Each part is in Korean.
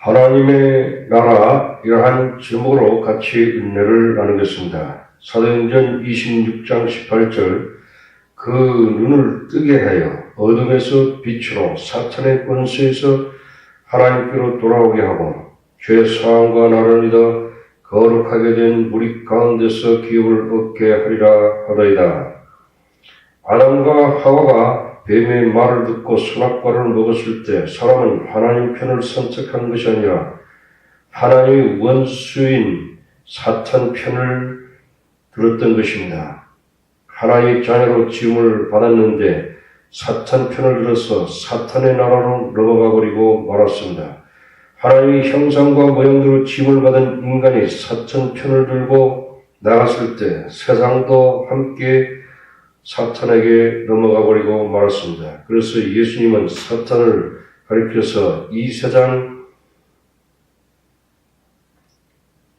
하나님의 나라 이러한 제목으로 같이 은혜를 나누겠습니다. 사도행전 26장 18절 그 눈을 뜨게 하여 어둠에서 빛으로 사탄의 권세에서 하나님께로 돌아오게 하고 죄 사함과 나를 믿어 거룩하게 된 무리 가운데서 기업을 얻게 하리라 하더이다. 아담과 하와가 뱀의 말을 듣고 선악과를 먹었을 때 사람은 하나님 편을 선택한 것이 아니라 하나님의 원수인 사탄 편을 들었던 것입니다. 하나님의 자녀로 지음을 받았는데 사탄 편을 들어서 사탄의 나라로 넘어가 버리고 말았습니다. 하나님의 형상과 모양대로 지음을 받은 인간이 사탄 편을 들고 나갔을 때 세상도 함께 사탄에게 넘어가 버리고 말았습니다. 그래서 예수님은 사탄을 가리켜서 이 세상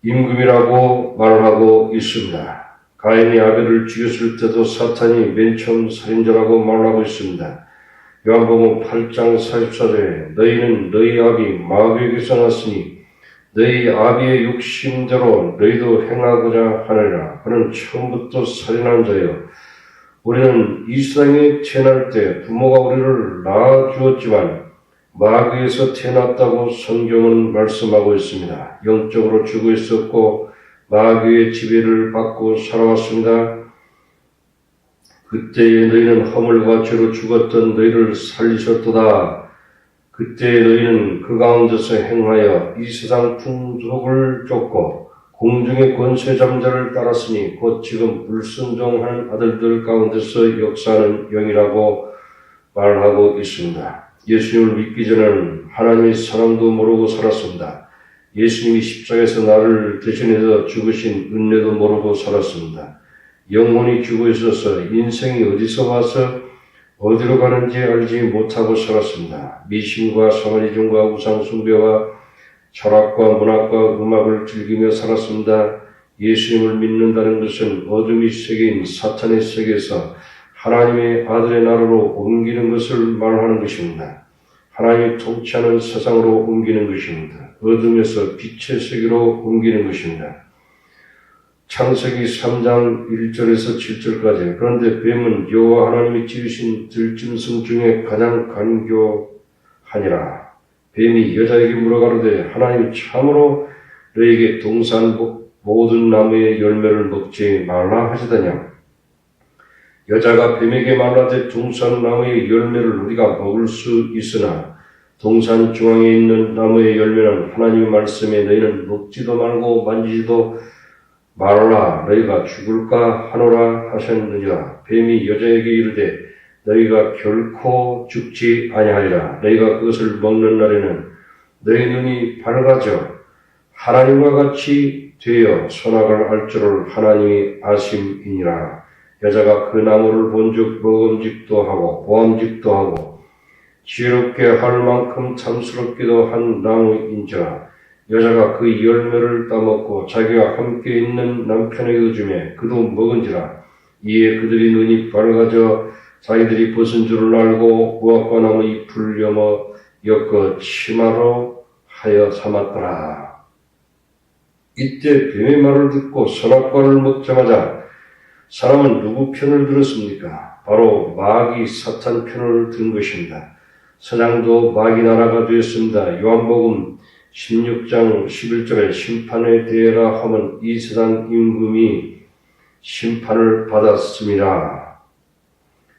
임금이라고 말을 하고 있습니다. 가인이 아벨을 죽였을 때도 사탄이 맨 처음 살인자라고 말하고 있습니다. 요한복음 8장 44절에 너희는 너희 아비 마귀에게서 났으니 너희 아비의 욕심대로 너희도 행하고자 하느라 그는 처음부터 살인한 자여 우리는 이 세상에 태어날 때 부모가 우리를 낳아 주었지만 마귀에서 태어났다고 성경은 말씀하고 있습니다. 영적으로 죽어 있었고 마귀의 지배를 받고 살아왔습니다. 그때에 너희는 허물과 죄로 죽었던 너희를 살리셨도다. 그때 너희는 그 가운데서 행하여 이 세상 풍속을 쫓고 공중의 권세 잠자를 따랐으니 곧 지금 불순종한 아들들 가운데서 역사하는 영이라고 말하고 있습니다. 예수님을 믿기 전에는 하나님의 사랑도 모르고 살았습니다. 예수님이 십자가에서 나를 대신해서 죽으신 은혜도 모르고 살았습니다. 영혼이 죽어 있어서 인생이 어디서 와서 어디로 가는지 알지 못하고 살았습니다. 미신과 사마리즘과 우상숭배와 철학과 문학과 음악을 즐기며 살았습니다. 예수님을 믿는다는 것은 어둠의 세계인 사탄의 세계에서 하나님의 아들의 나라로 옮기는 것을 말하는 것입니다. 하나님이 통치하는 세상으로 옮기는 것입니다. 어둠에서 빛의 세계로 옮기는 것입니다. 창세기 3장 1절에서 7절까지 그런데 뱀은 여호와 하나님이 지으신 들짐승 중에 가장 간교하니라. 뱀이 여자에게 물어가로되 하나님이 참으로 너에게 동산 모든 나무의 열매를 먹지 말라 하시더냐. 여자가 뱀에게 말하되 동산 나무의 열매를 우리가 먹을 수 있으나 동산 중앙에 있는 나무의 열매는 하나님의 말씀에 너희는 먹지도 말고 만지지도 말라 너희가 죽을까 하노라 하셨느니라 뱀이 여자에게 이르되 너희가 결코 죽지 아니하리라. 너희가 그것을 먹는 날에는 너희 눈이 밝아져 하나님과 같이 되어 선악을 알 줄을 하나님이 아심이니라. 여자가 그 나무를 본즉 먹음직도 하고 보암직도 하고 지혜롭게 할 만큼 탐스럽기도 한 나무인지라. 여자가 그 열매를 따먹고 자기와 함께 있는 남편에게 주매 그도 먹은지라. 이에 그들이 눈이 밝아져 자기들이 벗은 줄을 알고 무화과 나무 잎을 여머 엮어 치마로 하여 삼았더라. 이때 뱀의 말을 듣고 선악과를 먹자마자 사람은 누구 편을 들었습니까? 바로 마귀 사탄 편을 든 것입니다. 서장도 마귀 나라가 되었습니다. 요한복음 16장 11절에 심판에 대해라 하면 이 세상 임금이 심판을 받았습니다.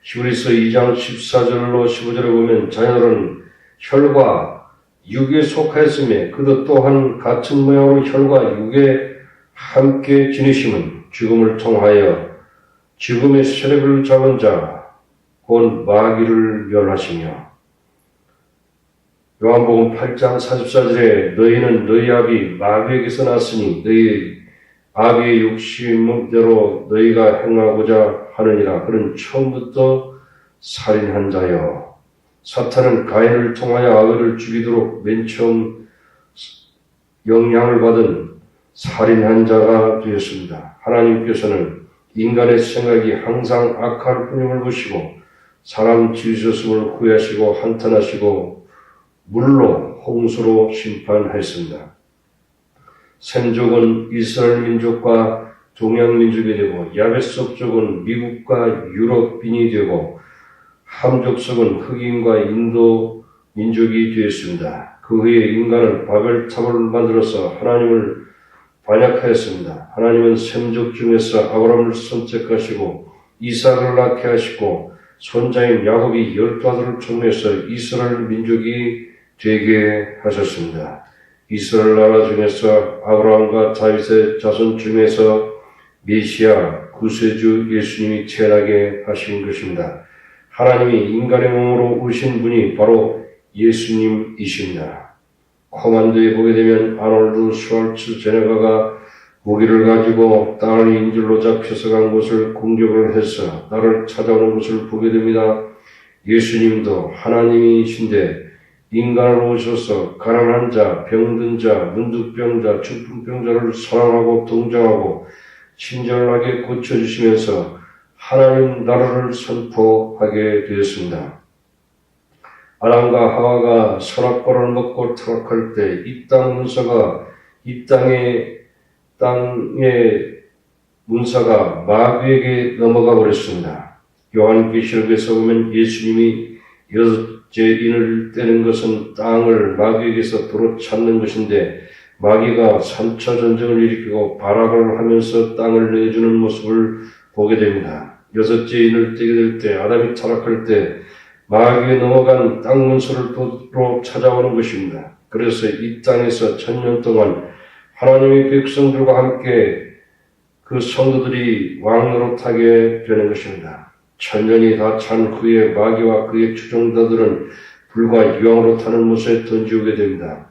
히브리서 2장 14절로 15절에 보면 자녀들은 혈과 육에 속하였음에 그도 또한 같은 모양으로 혈과 육에 함께 지니심은 죽음을 통하여 죽음의 세력을 잡은 자, 곧 마귀를 멸하시며. 요한복음 8장 44절에 너희는 너희 아비 마귀에게서 났으니 너희 아비의 욕심대로 너희가 행하고자 하느니라. 그는 처음부터 살인한 자여. 사탄은 가인을 통하여 아들을 죽이도록 맨 처음 영향을 받은 살인한 자가 되었습니다. 하나님께서는 인간의 생각이 항상 악할 뿐임을 보시고 사람 지으셨음을 후회하시고 한탄하시고 물로 홍수로 심판하였습니다. 샘족은 이스라엘 민족과 동양 민족이 되고 야베스 족은 미국과 유럽인이 되고 함족 속은 흑인과 인도 민족이 되었습니다. 그 후에 인간은 바벨탑을 만들어서 하나님을 반역하였습니다. 하나님은 샘족 중에서 아브라함을 선택하시고 이삭을 낳게 하시고 손자인 야곱이 열두 아들을 총해서 이스라엘 민족이 되게 하셨습니다. 이스라엘 나라 중에서 아브라함과 다윗의 자손 중에서 메시아 구세주 예수님이 태어나게 하신 것입니다. 하나님이 인간의 몸으로 오신 분이 바로 예수님이십니다. 코만도에 보게 되면 아놀드 슈왈츠 제네가가 무기를 가지고 땅을 인질로 잡혀서 간 곳을 공격을 해서 나를 찾아오는 것을 보게 됩니다. 예수님도 하나님이신데 인간으로 오셔서 가난한 자, 병든 자, 문득병자, 중풍병자를 사랑하고 동정하고 친절하게 고쳐주시면서 하나님 나라를 선포하게 되었습니다. 아담과 하와가 선악과를 먹고 타락할 때 이 땅 문서가 이 땅의 땅의 문서가 마귀에게 넘어가 버렸습니다. 요한계시록에서 보면 예수님이 여섯 째 인을 떼는 것은 땅을 마귀에게서 도로 찾는 것인데 마귀가 3차 전쟁을 일으키고 발악을 하면서 땅을 내주는 모습을 보게 됩니다. 여섯째 인을 떼게 될 때 아담이 타락할 때 마귀에 넘어간 땅 문서를 도로 찾아오는 것입니다. 그래서 이 땅에서 천년 동안 하나님의 백성들과 함께 그 성도들이 왕노릇하게 되는 것입니다. 천년이 다찬 후에 마귀와 그의 추종자들은 불과 유황으로 타는 못에 던지오게 됩니다.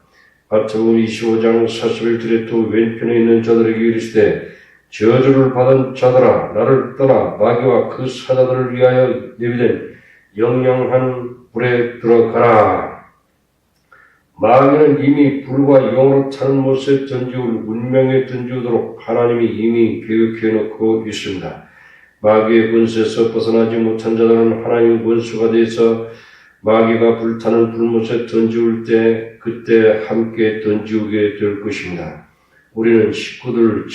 마태복음 25장 41절에 또 왼편에 있는 자들에게 이르시되 저주를 받은 자들아 나를 떠나 마귀와 그 사자들을 위하여 내비된 영영한 불에 들어가라. 마귀는 이미 불과 영으로 타는 못에 던지올 운명에 던지도록 하나님이 이미 계획해 놓고 있습니다. 마귀의 권세에서 벗어나지 못한 자들은 하나님의 원수가 돼서 마귀가 불타는 불못에 던지올 때 그때 함께 던지우게 될 것입니다. 우리는 식구들,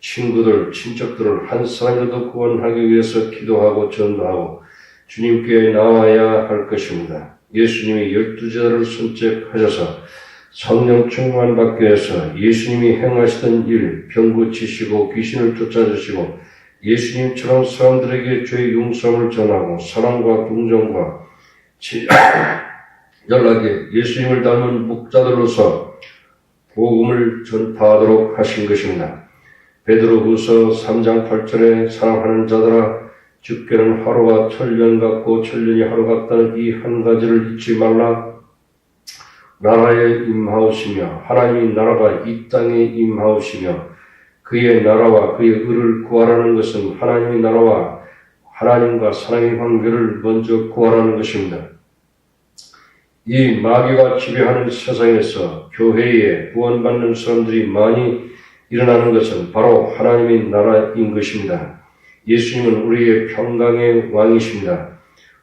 친구들, 친척들을 한 사람이라도 구원하기 위해서 기도하고 전도하고 주님께 나와야 할 것입니다. 예수님이 열두 제자를 선택하셔서 성령 충만 받게 해서 예수님이 행하시던 일, 병 고치시고 귀신을 쫓아주시고 예수님처럼 사람들에게 죄의 용서함을 전하고 사랑과 동정과 연락에 예수님을 닮은 목자들로서 복음을 전파하도록 하신 것입니다. 베드로후서 3장 8절에 사랑하는 자들아 죽게는 하루가 천년 같고 천년이 하루 같다는 이 한 가지를 잊지 말라. 나라에 임하오시며 하나님의 나라가 이 땅에 임하오시며 그의 나라와 그의 의를 구하라는 것은 하나님의 나라와 하나님과 사랑의 관계를 먼저 구하라는 것입니다. 이 마귀가 지배하는 세상에서 교회에 구원받는 사람들이 많이 일어나는 것은 바로 하나님의 나라인 것입니다. 예수님은 우리의 평강의 왕이십니다.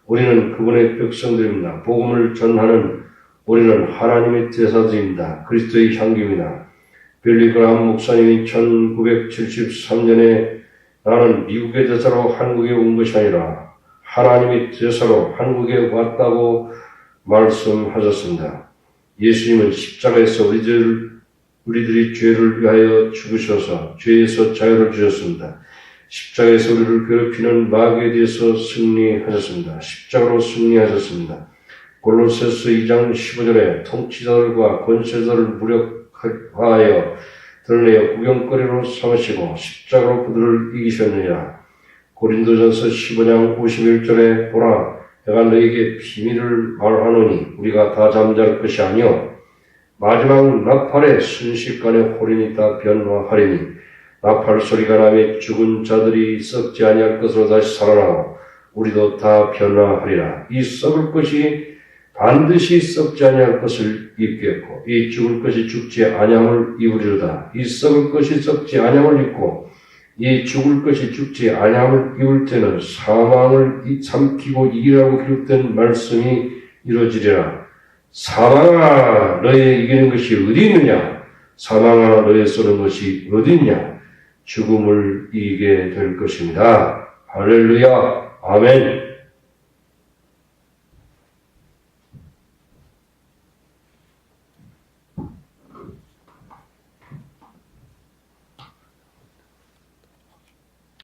우리는 그분의 백성들입니다. 복음을 전하는 우리는 하나님의 대사들입니다. 그리스도의 향기입니다. 빌리 그라함 목사님이 1973년에 나는 미국의 대사로 한국에 온 것이 아니라 하나님의 대사로 한국에 왔다고 말씀하셨습니다. 예수님은 십자가에서 우리들, 우리들이 죄를 위하여 죽으셔서 죄에서 자유를 주셨습니다. 십자가에서 우리를 괴롭히는 마귀에 대해서 승리하셨습니다. 십자가로 승리하셨습니다. 골로새서 2장 15절에 통치자들과 권세자를 무력화 하여 드러내어 구경거리로 삼으시고 십자가로 그들을 이기셨느냐. 고린도전서 15장 51절에 보라 내가 너에게 비밀을 말하노니 우리가 다 잠잘 것이 아니요 마지막 나팔에 순식간에 홀인이 다 변화하리니 나팔 소리가 나며 죽은 자들이 썩지 아니할 것으로 다시 살아나고 우리도 다 변화하리라. 이 썩을 것이 반드시 썩지 아니할 것을 입겠고 이 죽을 것이 죽지 아니함을 입으리로다. 이 썩을 것이 썩지 아니함을 입고 이 죽을 것이 죽지 아니함을 입을 때는 사망을 삼키고 이기라고 기록된 말씀이 이루어지리라. 사망아 너의 이기는 것이 어디 있느냐 사망아 너의 쏘는 것이 어디 있냐 죽음을 이기게 될 것입니다. 할렐루야 아멘